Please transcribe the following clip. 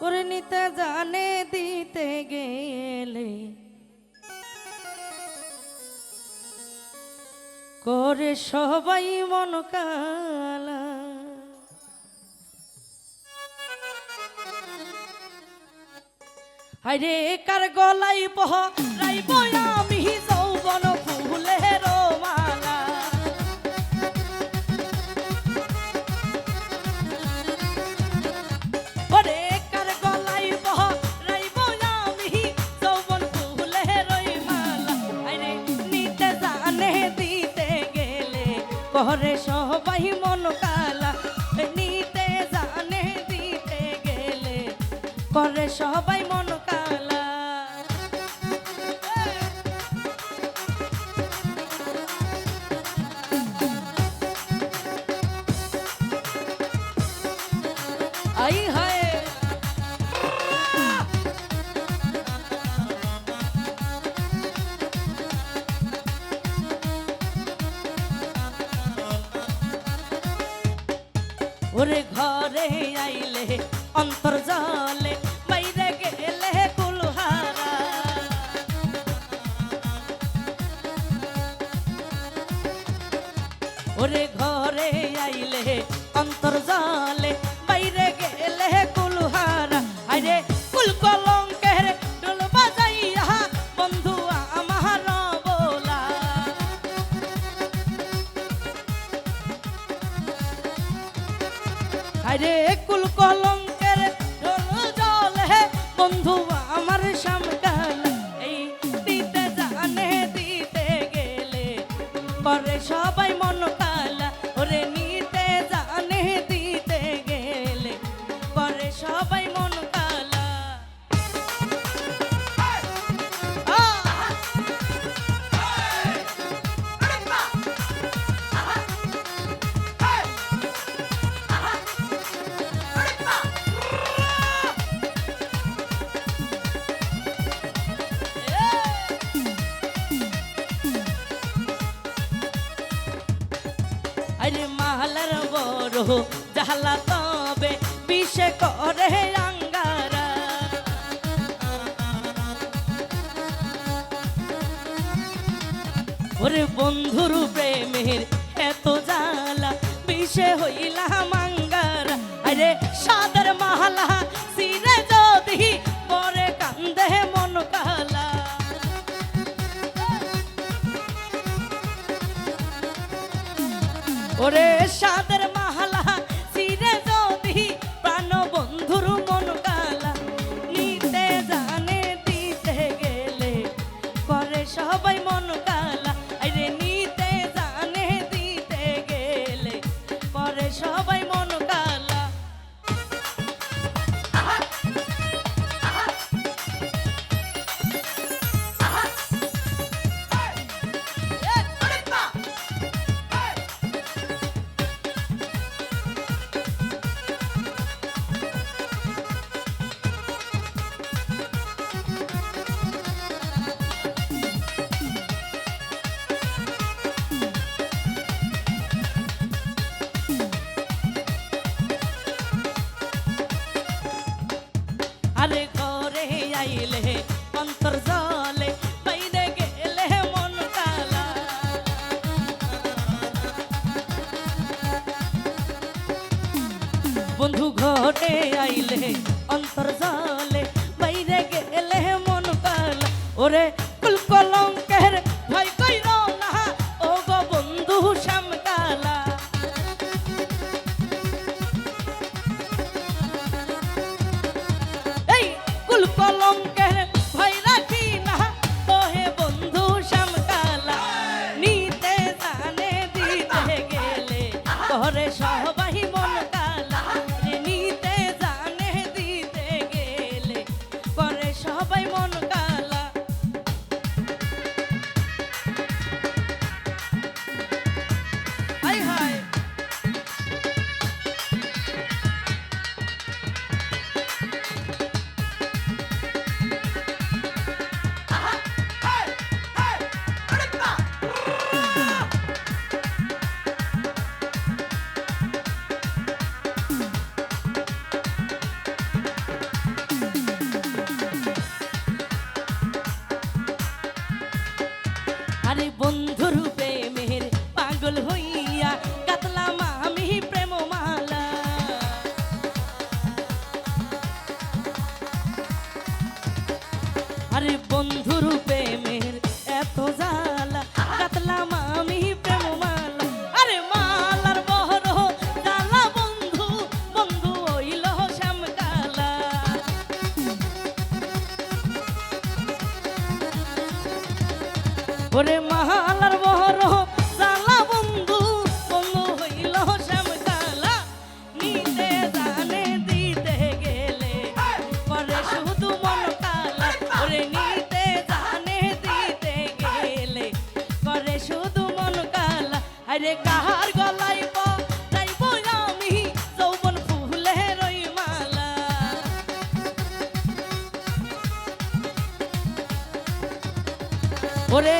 করে জানে দিতে গেলে সবাই মন কালা। আরে কার গলাই বহ রাইব আমি করে সবাই মন কালা নিতে জানে দিতে গেলে। করে সবাই মন ওরে ঘরে আরে কুল কলঙ্কের ঢোল জলে বন্ধু আমার সামকাল এই দিতে জানে, দিতে গেলে পরে সবাই মন আরে বড় জালা তবে বিষে করে আঙ্গারা ওরে বন্ধুর প্রেমের এত জালা বিষে হইলাম আঙ্গারা। আরে সাদর মালা আরে ঘরে আইলে অন্তর জলে, বাইরে গেলে মন কালা। বন্ধু ঘরে আইলে অন্তর জলে, বাইরে গেলে মন কালা। ওরে করে সবাই মন কালা। আরে বন্ধু রূপে মেহের পাগল হইয়া কাতলাম আমি প্রেম মালা আরে বন্ধু রূপে মেহের এত জালা কাতলাম ওরে মালার বহর বন্ধু বন্ধু হইল শ্যামকালা নিতে জানে দিতে গেলে করে শুধু কালা। ওরে নিতে জানে দিতে গেলে করে শুধু কালা। আরে কাহার গলায় ওরে